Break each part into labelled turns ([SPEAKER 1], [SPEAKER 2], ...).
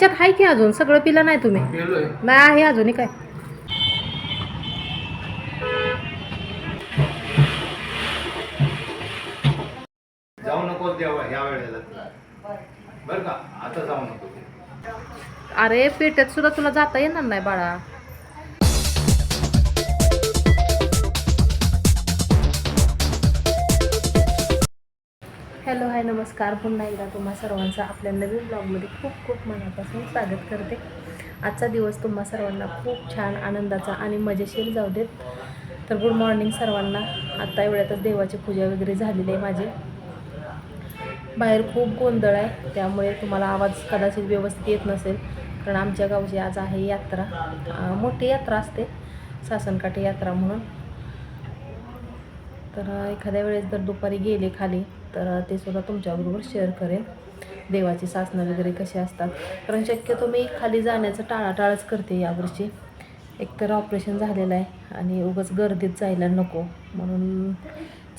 [SPEAKER 1] ह्याच्यात आहे की अजून? सगळं पिलं नाही तुम्ही? नाही आहे अजूनही काय?
[SPEAKER 2] जाऊ नको देवा या वेळेला. बर का? आता जाऊ नको.
[SPEAKER 1] अरे पेट्यात सुद्धा तुला जाता येणार नाही बाळा. हॅलो हाय नमस्कार. पुन्हा एकदा तुम्हा सर्वांचं आपल्या नवीन ब्लॉगमध्ये खूप खूप मनापासून स्वागत करते. आजचा दिवस तुम्हा सर्वांना खूप छान आनंदाचा आणि मजेशीर जाऊ देत. तर गुड मॉर्निंग सर्वांना. आत्ता एवढ्यातच देवाची पूजा वगैरे झालेली आहे माझी. बाहेर खूप गोंधळ आहे त्यामुळे तुम्हाला आवाज कदाचित व्यवस्थित येत नसेल. कारण आमच्या गावची आज आहे यात्रा. मोठी यात्रा असते सासनकाठी यात्रा म्हणून. तर एखाद्या वेळेस जर दुपारी गेले खाली तर ते सुद्धा तुमच्याबरोबर शेअर करेन. देवाची सासनं वगैरे कशी असतात. कारण शक्यतो मी खाली जाण्याचं टाळाटाळच करते यावर्षी एकतर ऑपरेशन झालेलं आहे आणि उगाच गर्दीत जायला नको. म्हणून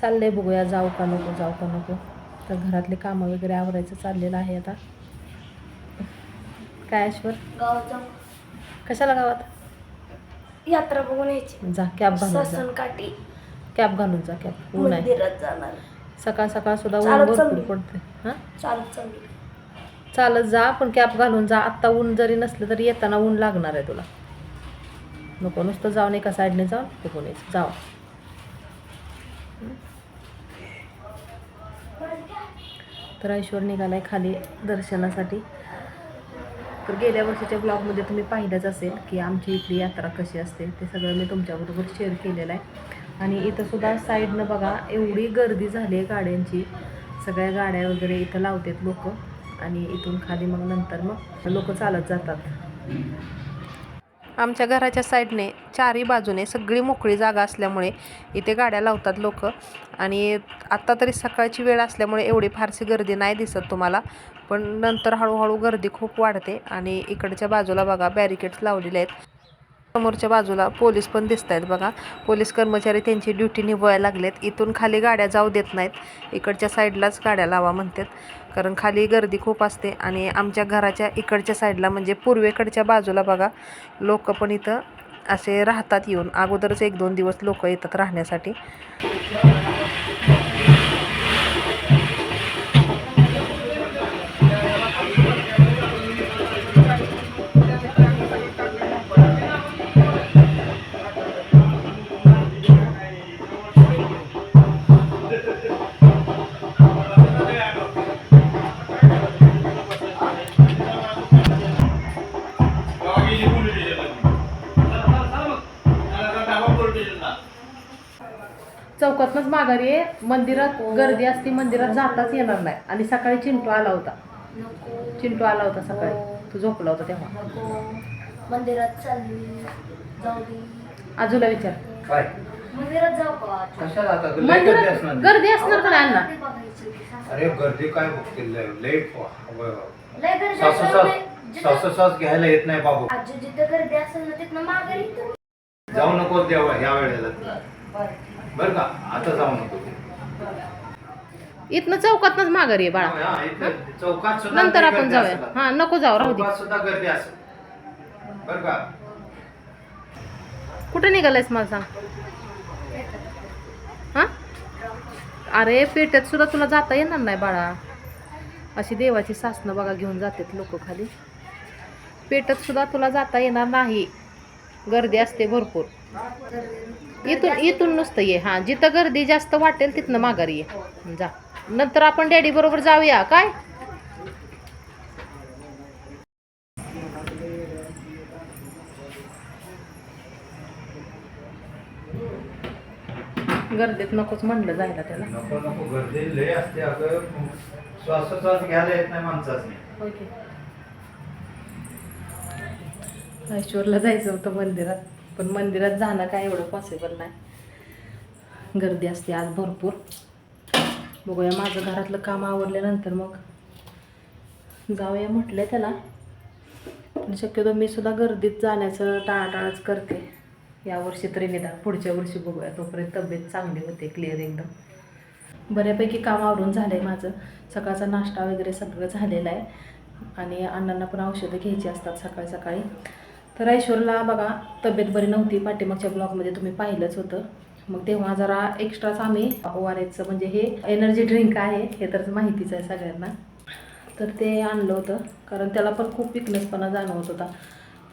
[SPEAKER 1] चाललं आहे बघूया जाऊ का नको जाऊ का नको. तर घरातले कामं वगैरे आवरायचं चाललेलं आहे आता. काय ऐश्वर? कशाला गावात?
[SPEAKER 3] यात्रा बघून यायची.
[SPEAKER 1] जा कॅब
[SPEAKER 3] काठी
[SPEAKER 1] कॅब घालून जा कॅब ऊन आहे.
[SPEAKER 3] मंदिरात जाणार.
[SPEAKER 1] सकाळ सकाळ सुद्धा ऊन
[SPEAKER 3] चालत
[SPEAKER 1] भरपूर
[SPEAKER 3] चालली.
[SPEAKER 1] पडते हां?
[SPEAKER 3] चालत चालली
[SPEAKER 1] चालत जा पण कॅब घालून जा. आत्ता ऊन जरी नसलं तरी येताना ऊन लागणार आहे तुला. नको नुसतं जाऊन एका साईडने जाऊन तिकडून यायचं जावा तर ऐश्वर निघालाय खाली दर्शनासाठी. तर गेल्या वर्षीच्या ब्लॉगमध्ये तुम्ही पाहिलंच असेल की आमची इथली यात्रा कशी असते ते सगळं मी तुमच्याबरोबर शेअर केलेलं आहे. आणि इथं सुद्धा साईडनं बघा एवढी गर्दी झाली आहे गाड्यांची. सगळ्या गाड्या वगैरे इथं लावतात लोक आणि इथून खाली मग नंतर मग लोक चालत जातात. आमच्या घराच्या साईडने चारही बाजूने सगळी मोकळी जागा असल्यामुळे इथे गाड्या लावतात लोक. आणि आत्ता तरी सकाळची वेळ असल्यामुळे एवढी फारशी गर्दी नाही दिसत तुम्हाला. पण नंतर हळूहळू गर्दी खूप वाढते आणि इकडच्या बाजूला बघा बॅरिकेड्स लावलेले आहेत. समोरच्या बाजूला पोलीस पण दिसत आहेत बघा. पोलीस कर्मचारी त्यांची ड्युटी निभवायला लागलेत. इथून खाली गाड्या जाऊ देत नाहीत. इकडच्या साईडलाच गाड्या लावा म्हणतात. कारण खाली गर्दी खूप असते आणि आमच्या घराच्या इकडच्या साईडला म्हणजे पूर्वेकडच्या बाजूला बघा लोक पण इथं असे राहतात येऊन. अगोदरच एक दोन दिवस लोक येतात राहण्यासाठी. चौकातनंच माघारी मंदिरात गर्दी असते मंदिरात जाताच येणार नाही. आणि सकाळी चिंटू आला होता.
[SPEAKER 3] नको.
[SPEAKER 1] चिंटू आला होता सकाळी. तू झोपला होता तेव्हा.
[SPEAKER 3] मंदिरात चालली. जाऊ दे.
[SPEAKER 1] आजूला विचार.
[SPEAKER 2] काय?
[SPEAKER 3] मंदिरात जाऊ का? आज?
[SPEAKER 2] कशाला आता? लय गर्दी
[SPEAKER 1] मंदिरात
[SPEAKER 2] असणार.
[SPEAKER 1] गर्दी असणार का नाही अण्णा?
[SPEAKER 3] ते बघायचं की सासू-
[SPEAKER 2] अरे गर्दी काय बघतील? लेट
[SPEAKER 3] लय गर्दी
[SPEAKER 2] सासू
[SPEAKER 3] असेल
[SPEAKER 2] सास
[SPEAKER 3] ना, जिथं-
[SPEAKER 2] सासू सास घ्यायला येत नाही बाबू.
[SPEAKER 3] आजी जिथं गर्दी असेल ना तिथनं माघारी येतो.
[SPEAKER 2] जाऊ नको देवा या वेळेला.
[SPEAKER 3] बरं.
[SPEAKER 2] बर का आता जाऊ नको
[SPEAKER 1] इथनं चौकातनंच माघारी आहे बाळा.
[SPEAKER 2] हा, इथं चौकात सुद्धा
[SPEAKER 1] नंतर आपण जाऊया.
[SPEAKER 2] असेल.
[SPEAKER 1] हा नको जाऊ राहू दे.
[SPEAKER 2] चौकात सुद्धा गर्दी असेल. बर का?
[SPEAKER 1] कुठे निघालायस मला सांग. हा? अरे पेट्यात सुद्धा तुला जाता येणार नाही बाळा. अशी देवाची सासनं बघा घेऊन जातात लोक खाली. पेट्यात सुद्धा तुला जाता येणार नाही. गर्दी असते भरपूर. इथून इथून नुसतं ये. हां जिथं गर्दी जास्त वाटेल तिथनं माघारी ये. जा. नंतर आपण डॅडी बरोबर जाऊया. काय? गर्दीत नकोच म्हणलं जायला त्याला.
[SPEAKER 2] नको नको. गर्दी लय असते अगं. श्वासोश्वास घ्यायला येत नाही माणसाच.
[SPEAKER 1] होय की. ऐश्वरला जायचं होतं मंदिरात. पण मंदिरात जाणं काय एवढं पॉसिबल नाही. गर्दी असते आज भरपूर. बघूया माझं घरातलं काम आवडल्यानंतर मग जाऊया म्हटलं त्याला. पण शक्यतो मी सुद्धा गर्दीत जाण्याचं टाळाटाळच करते. यावर्षी तरी निदान पुढच्या वर्षी बघूया. तोपर्यंत तब्येत चांगली होते क्लिअर एकदम. बऱ्यापैकी काम आवरून झालं आहे माझं. सकाळचा नाश्ता वगैरे सगळं झालेलं आहे. आणि अण्णांना पण औषधं घ्यायची असतात सकाळी सकाळी. तर ऐश्वरला बघा तब्येत बरी नव्हती पाठीमागच्या ब्लॉगमध्ये तुम्ही पाहिलंच होतं. मग तेव्हा जरा एक्स्ट्राच आम्ही ओ आर एसचं म्हणजे हे एनर्जी ड्रिंक आहे हे तर माहितीच आहे सगळ्यांना. तर ते आणलं होतं कारण त्याला पण खूप विकनेसपणा जाणवत होता.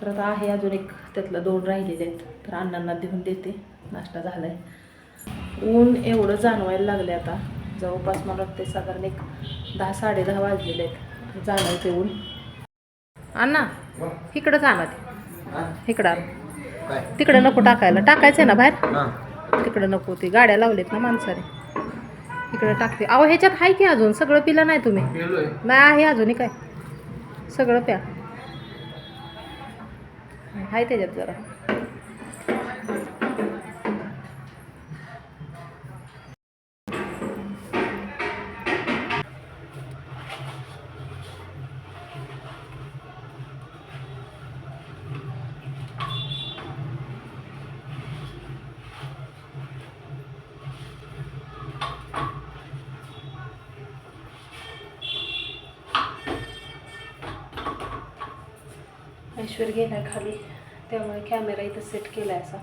[SPEAKER 1] तर आता आहे अजून एक त्यातलं दोन राहिलेले आहेत. तर अण्णांना देऊन देते नाश्ता झाला आहे ऊन एवढं जाणवायला लागले आता. जवळपास मला वाटते साधारण एक दहा साडे दहा वाजलेले आहेत. जाणवते ऊन. अण्णा इकडंच आणा ते. इकडं. तिकडं नको टाकायला. टाकायचं आहे ना बाहेर? तिकडं नको. ते गाड्या लावलेत ना माणसाने. इकडं टाकते. अहो ह्याच्यात आहे की अजून? सगळं पिलं नाही तुम्ही? नाही आहे अजूनही काय? सगळं प्या. आहे त्याच्यात जरा. ऐश्वर गेलाय खाली. त्यामुळे कॅमेरा इथं सेट केलाय असा.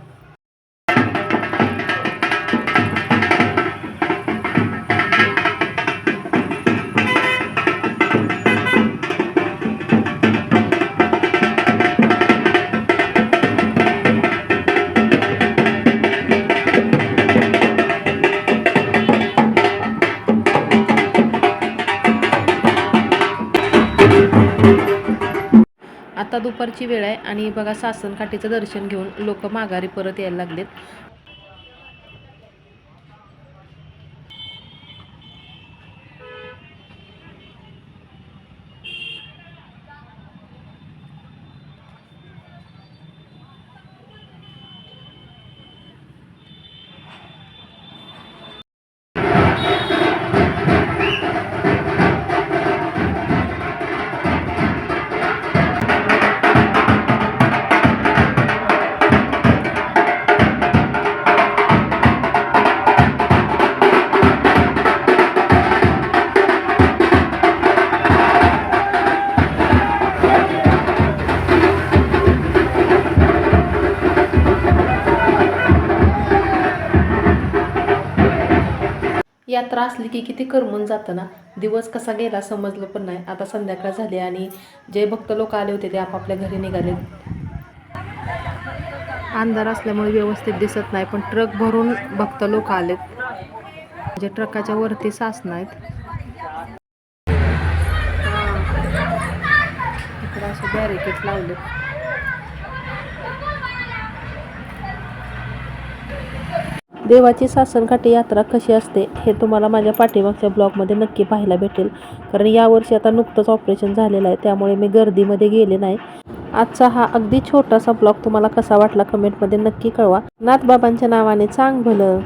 [SPEAKER 1] आता दुपारची वेळ आहे आणि बघा सासनकाठीचं दर्शन घेऊन लोक माघारी परत यायला लागलेत. यात्रा असली की किती करमून जातं ना? दिवस कसा गेला समजलं पण नाही. आता संध्याकाळ झाली आणि जे भक्त लोक आले होते ते आपापल्या घरी निघाले. अंधार असल्यामुळे व्यवस्थित दिसत नाही पण ट्रक भरून भक्त लोक आलेत. म्हणजे ट्रकाच्या वरती सासणं आहेत इकडे असे बॅरिकेड लावलेत. देवाची सासनकाठी यात्रा कशी असते हे तुम्हाला माझ्या पाठीमागच्या ब्लॉगमध्ये नक्की पाहायला भेटेल. कारण यावर्षी आता नुकतंच ऑपरेशन झालेलं आहे त्यामुळे मी गर्दीमध्ये गेले नाही. आजचा हा अगदी छोटासा ब्लॉग तुम्हाला कसा वाटला कमेंटमध्ये नक्की कळवा. नाथबाबांच्या नावाने चांग भलं.